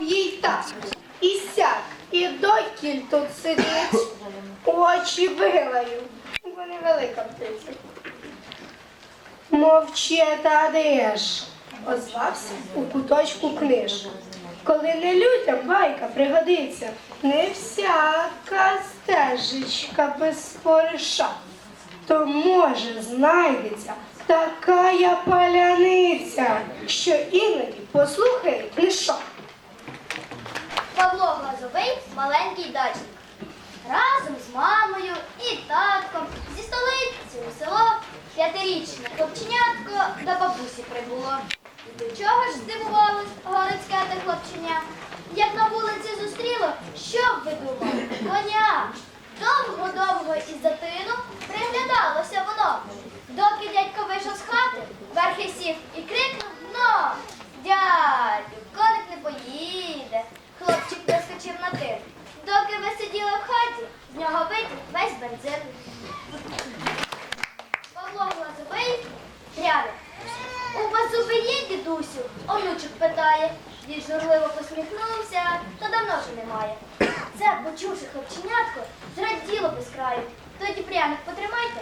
Їй так, і сяк, і докіль тут сидить, очі вилаю, бо невелика птиця. Мовче та де ж, озвався у куточку книж. Коли не людям байка пригодиться, не всяка стежечка без спориша, то може знайдеться така я паляниця, що іноді послухає книжок. Павло Глазовий маленький дачник. Разом з мамою і татком зі столиці у село п'ятирічне хлопченятко до бабусі прибуло. І до чого ж здивувалось городське сиділи в хаті, з нього витік весь бензин. Павло Глазовий пряник. У вас зуби є, дідусю? Онучок питає. Дід журливо посміхнувся, та давно вже немає. Це, почувши хлопченятко, зраділо без краю. Тоді пряник потримайте.